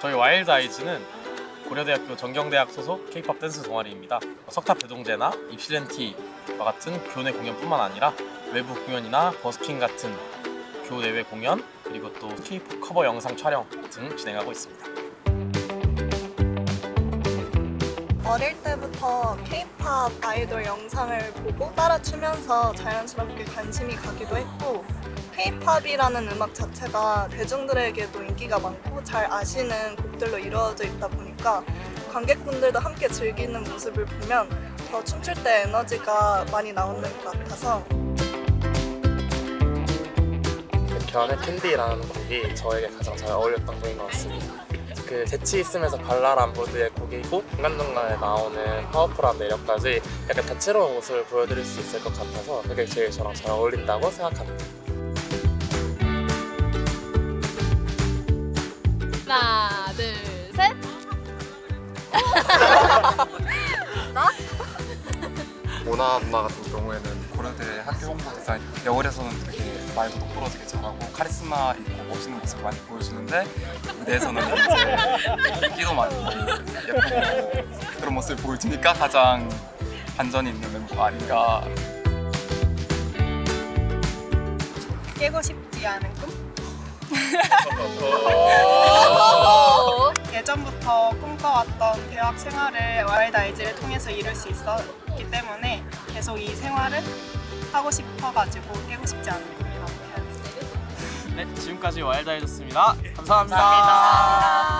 저희 와일드 아이즈는 고려대학교 전경대학 소속 K-팝 댄스 동아리입니다. 석탑 대동제나 입시렌티와 같은 교내 공연뿐만 아니라 외부 공연이나 버스킹 같은 교내외 공연 그리고 또 K-팝 커버 영상 촬영 등 진행하고 있습니다. 어릴 때부터 K-팝 아이돌 영상을 보고 따라 추면서 자연스럽게 관심이 가기도 했고 K-팝이라는 음악 자체가 대중들에게도 인기가 많고 잘 아시는 곡들로 이루어져 있다 보니까 관객분들도 함께 즐기는 모습을 보면 더 춤출 때 에너지가 많이 나오는 것 같아서 견의 캔디라는 곡이 저에게 가장 잘 어울렸던 곡인 것 같습니다. 그 재치 있으면서 발랄한 무드의 곡이고 중간중간에 나오는 파워풀한 매력까지 약간 다채로운 모습을 보여드릴 수 있을 것 같아서 그게 제일 저랑 잘 어울린다고 생각합니다. 모나 누나 같은 경우에는 고려대 학교 홍보 대사인 여울에서는 되게 말도 똑부러 되게 잘하고 카리스마 있고 멋있는 모습 많이 보여주는데 무대에서는 이제 인기도 많고 예쁘고 그런 모습을 보여주니까 가장 반전이 있는 멤버가 아닌가. 깨고 싶지 않은 꿈? 꿈꿔왔던 대학 생활을 와일드 아이즈를 통해서 이룰 수 있었기 때문에 계속 이 생활을 하고 싶어가지고 깨고 싶지 않은 꿈이라고 해야겠어요. 네, 지금까지 와일드 아이즈였습니다 감사합니다. 감사합니다.